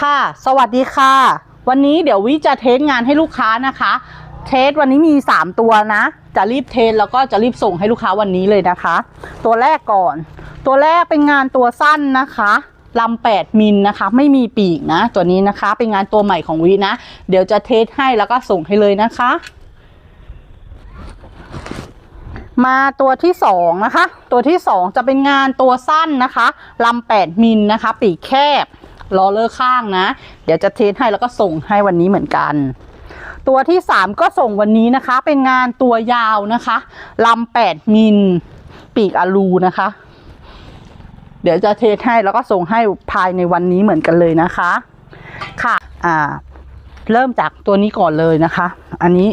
ค่ะ สวัสดีค่ะ วันนี้เดี๋ยววิจะเทสงานให้ลูกค้านะคะ เทสวันนี้มี 3 ตัวนะ จะรีบเทสแล้วก็จะรีบส่งให้ลูกค้าวันนี้เลยนะคะ ตัวแรกก่อน ตัวแรกเป็นงานตัวสั้นนะคะลำ8มิลนะคะ ไม่มีปีกนะ ตัวนี้นะคะ เป็นงานตัวใหม่ของวินะ เดี๋ยวจะเทสให้แล้วก็ส่งให้เลยนะคะ มาตัวที่สองนะคะ ตัวที่สองจะเป็นงานตัวสั้นนะคะลำแปดมิลนะคะ ปีกแคบ ล้อเลอร์ข้างนะ เดี๋ยวจะเทสให้แล้วก็ส่งให้วันนี้เหมือนกัน ตัวที่สามก็ส่งวันนี้นะคะ เป็นงานตัวยาวนะคะลำแปดมิลปีกอลูนะคะ เดี๋ยวจะเทสให้แล้วก็ส่งให้ภายในวันนี้เหมือนกันเลยนะคะ ค่ะอ่าเริ่มจากตัวนี้ก่อนเลยนะคะ อันนี้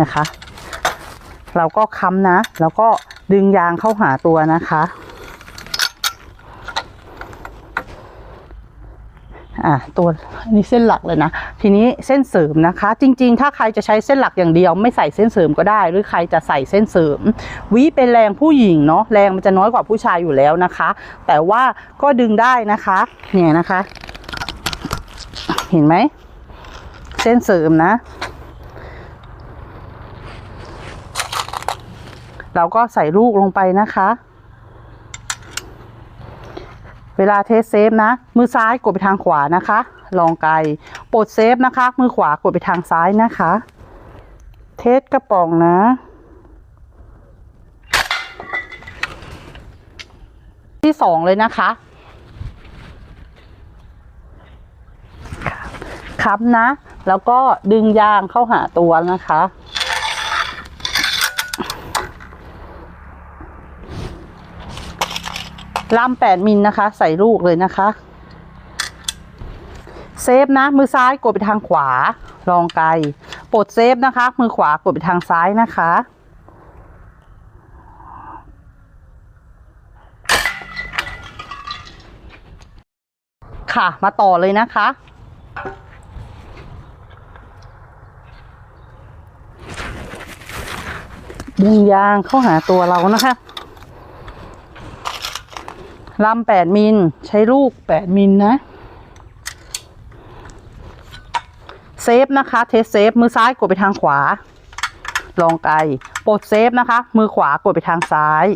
นะคะ เราก็ค้ำนะ แล้วก็ดึงยางเข้าหาตัวนะคะ อะตัวนนี้เส้นหลักเลยนะ ทีนี้เส้นเสริมนะคะ จริง ๆ ถ้าใครจะใช้เส้นหลักอย่างเดียว ไม่ใส่เส้นเสริมก็ได้ หรือใครจะใส่เส้นเสริมวิเป็นแรงผู้หญิงเนาะแรงมันจะน้อยกว่าผู้ชายอยู่แล้วนะคะ แต่ว่าก็ดึงได้นะคะเนี่ยนะคะ เห็นไหมเส้นเสริมนะ เราก็ใส่ลูกลงไปนะคะ เวลาเทสเซฟนะ มือซ้ายกดไปทางขวานะคะ ลองไกลปลดเซฟนะคะ มือขวากดไปทางซ้ายนะคะ เทสกระป๋องนะที่สองเลยนะคะค้ำนะ แล้วก็ดึงยางเข้าหาตัวนะคะ ลำแปดมิลนะคะ ใส่ลูกเลยนะคะ เซฟนะ มือซ้ายกดไปทางขวา ลองไกลปลดเซฟนะคะ มือขวากดไปทางซ้ายนะคะ ค่ะมาต่อเลยนะคะดึงยางเข้าหาตัวเรานะคะ ลำแปดมิล ใช้ลูกแปดมิลนะ เซฟนะคะ เทสเซฟ มือซ้ายกดไปทางขวา ลองไกลปลดเซฟนะคะ มือขวากดไปทางซ้าย